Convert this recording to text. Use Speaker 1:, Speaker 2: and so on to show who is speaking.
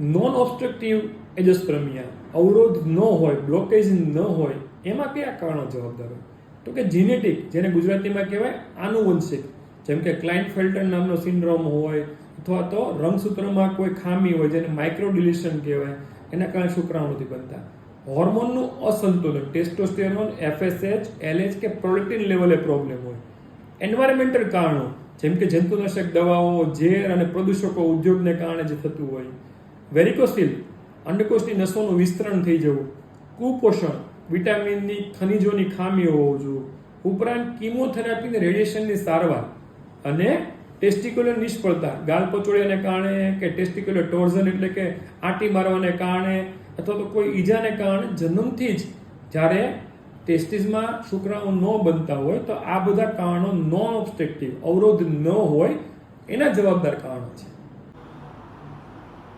Speaker 1: Non obstructive એજસ્પ્રમિયા અવરોધ ન હોય બ્લોકેજ ન હોય, એમાં કયા કારણો જવાબદાર હોય તો કે જીનેટિક જેને ગુજરાતીમાં કહેવાય આનુવંશિક. જેમ કે ક્લાઇન્ટ ફિલ્ટર નામનો સિન્ડ્રોમ હોય, અથવા તો રંગસૂત્રમાં કોઈ ખામી હોય, જેને માઇક્રો ડિલિશન કહેવાય, એના કારણે શુક્રાણુ નથી બનતા? હોર્મોનનું અસંતુલન ટેસ્ટોસ્ટેરોન એફએસએચ એલએચ કે પ્રોટીન લેવલે પ્રોબ્લેમ હોય. એન્વાયરમેન્ટલ કારણો, જેમ કે જંતુનાશક દવાઓ, ઝેર અને પ્રદૂષકો ઉદ્યોગને કારણે જે થતું હોય. વેરિકોસિલ અંડકોષની નસોનું વિસ્તરણ થઈ જવું. કુપોષણ વિટામિનની ખનિજોની ખામીઓ હોવું જોઈએ. ઉપરાંત કિમોથેરાપી અને રેડિયેશનની સારવાર અને ટેસ્ટિક્યુલર નિષ્ફળતા, ગાલ પચોડિયાને કારણે કે ટેસ્ટિક્યુલર ટોર્ઝન એટલે કે આંટી મારવાને કારણે અથવા તો કોઈ ઈજાને કારણે જન્મથી જ જ્યારે ટેસ્ટિસમાં શુક્રાણુ ન બનતા હોય તો આ બધા કારણો નોન ઓબ્સ્ટ્રક્ટિવ અવરોધ ન હોય એના જવાબદાર કારણો છે.